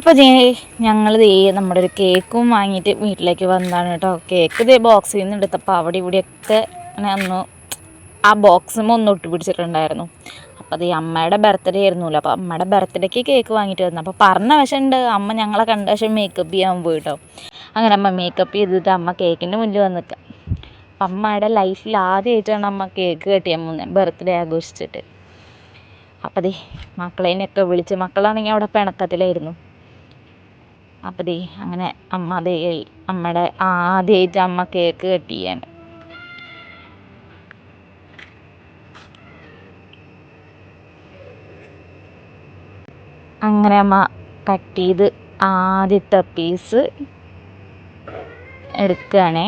അപ്പോൾ ദേ ഞങ്ങൾ ദേ നമ്മുടെ ഒരു കേക്കും വാങ്ങിയിട്ട് വീട്ടിലേക്ക് വന്നതാണ് കേട്ടോ. കേക്ക് ദേ ബോക്സിൽ നിന്ന് എടുത്തപ്പോൾ അവിടെ ഇവിടെയൊക്കെ അങ്ങനെ ഒന്ന് ആ ബോക്സും ഒന്ന് ഒട്ടുപിടിച്ചിട്ടുണ്ടായിരുന്നു അപ്പോൾ അത് ഈ അമ്മയുടെ ബർത്ത്ഡേ ആയിരുന്നല്ലോ. അപ്പോൾ അമ്മയുടെ ബർത്ത്ഡേക്ക് കേക്ക് വാങ്ങിയിട്ട് വന്നു. അപ്പോൾ പറഞ്ഞ വശമുണ്ട്. അമ്മ ഞങ്ങളെ കണ്ട വശം മേക്കപ്പ് ചെയ്യാൻ പോയി കേട്ടോ അങ്ങനെ അമ്മ മേക്കപ്പ് ചെയ്തിട്ട് അമ്മ കേക്കിന്റെ മുന്നിൽ വന്ന് നിൽക്കാം. അപ്പം അമ്മയുടെ ലൈഫിൽ ആദ്യമായിട്ടാണ് അമ്മ കേക്ക് കെട്ടിയാൻ പോകുന്നത് ബർത്ത്ഡേ ആഘോഷിച്ചിട്ട്. അപ്പം ദേ മക്കളേനെയൊക്കെ വിളിച്ച് മക്കളാണെങ്കിൽ അവിടെ പിണക്കത്തിലായിരുന്നു. അപ്പം ദേ അങ്ങനെ അമ്മ ദേ അമ്മയുടെ ആദ്യമായിട്ട് അമ്മ കേക്ക് കട്ട് ചെയ്യാൻ അങ്ങനെ അമ്മ കട്ട് ചെയ്ത് ആദ്യത്തെ പീസ് എടുക്കുകയാണേ.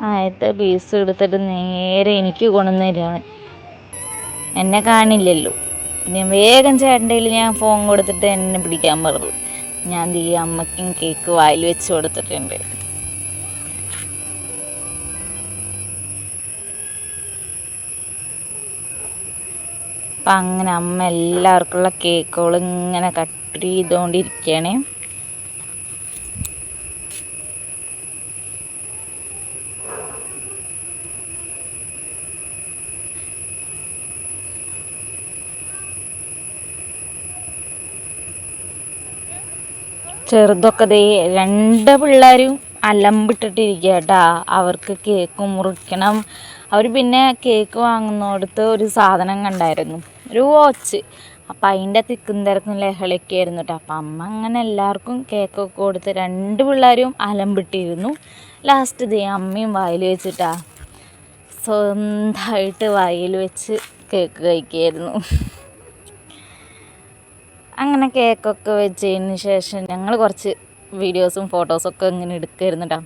ആദ്യത്തെ പീസ് എടുത്തിട്ട് നേരെ എനിക്ക് കൊണ്ടുവന്ന് തരികയാണ്. എന്നെ കാണില്ലല്ലോ. ഞാൻ വേഗം ചേട്ടന്റെ കയ്യിൽ ഞാൻ ഫോൺ കൊടുത്തിട്ട് എന്നെ പിടിക്കാൻ പറഞ്ഞു. ഞാൻ ഈ അമ്മയ്ക്കും കേക്ക് വായിൽ വെച്ച് കൊടുത്തിട്ടുണ്ട്. അപ്പം അങ്ങനെ അമ്മ എല്ലാവർക്കുള്ള കേക്കുകളും ഇങ്ങനെ കട്ട് ചെയ്തുകൊണ്ടിരിക്കുകയാണ് ചെറുതൊക്കെ ദേ രണ്ട് പിള്ളേരും അലമ്പിട്ടിട്ടിരിക്കുക കേട്ടാ അവർക്ക് കേക്ക് മുറിക്കണം. അവർ പിന്നെ കേക്ക് വാങ്ങുന്നിടത്ത് ഒരു സാധനം കണ്ടായിരുന്നു. ഒരു വാച്ച് അപ്പം അതിന്റെ തിക്കും തിരക്കും ലഹളയൊക്കെ കേട്ടോ. അപ്പം അമ്മ അങ്ങനെ എല്ലാവർക്കും കേക്കൊക്കെ കൊടുത്ത് രണ്ട് പിള്ളേരും അലമ്പിട്ടിരുന്നു. ലാസ്റ്റ് ദേ അമ്മയും വായിൽ വെച്ചിട്ടാ. സ്വന്തമായിട്ട് വായിൽ വെച്ച് കേക്ക് കഴിക്കുകയായിരുന്നു അങ്ങനെ കേക്കൊക്കെ വെച്ചതിന് ശേഷം ഞങ്ങൾ കുറച്ച് വീഡിയോസും ഫോട്ടോസൊക്കെ ഇങ്ങനെ എടുക്കുമായിരുന്നു കേട്ടോ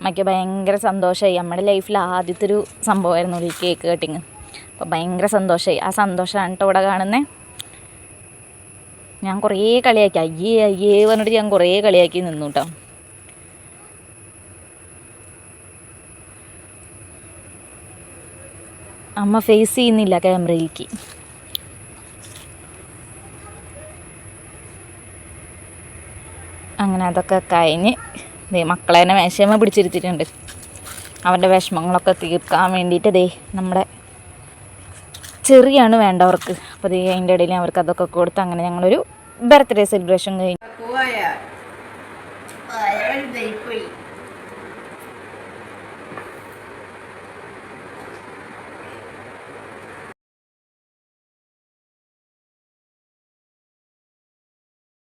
അമ്മയ്ക്ക് ഭയങ്കര സന്തോഷമായി നമ്മുടെ ലൈഫിൽ ആദ്യത്തെ ഒരു സംഭവമായിരുന്നു ഈ കേക്ക് കട്ടിങ്. അപ്പോൾ ഭയങ്കര സന്തോഷമായി ആ സന്തോഷമാണ് കേട്ടോ ഇവിടെ കാണുന്നത് ഞാൻ കുറേ കളിയാക്കി. അയ്യേ അയ്യേ പറഞ്ഞിട്ട് ഞാൻ കുറേ കളിയാക്കി നിന്നു കേട്ടോ അമ്മ ഫേസ് ചെയ്യുന്നില്ല ക്യാമറയിലേക്ക് അങ്ങനെ അതൊക്കെ കഴിഞ്ഞ് ദേ മക്കളെ തന്നെ വിഷമ പിടിച്ചിരുത്തിയിട്ടുണ്ട്. അവന്റെ വിഷമങ്ങളൊക്കെ തീർക്കാൻ വേണ്ടിയിട്ട് ദേ നമ്മുടെ ചെറിയാണ് വേണ്ടവർക്ക്. അപ്പോൾ ദേ അതിന്റെ ഇടയിൽ അവർക്ക് അതൊക്കെ കൊടുത്ത് അങ്ങനെ ഞങ്ങളൊരു ബർത്ത്ഡേ സെലിബ്രേഷൻ കഴിഞ്ഞു.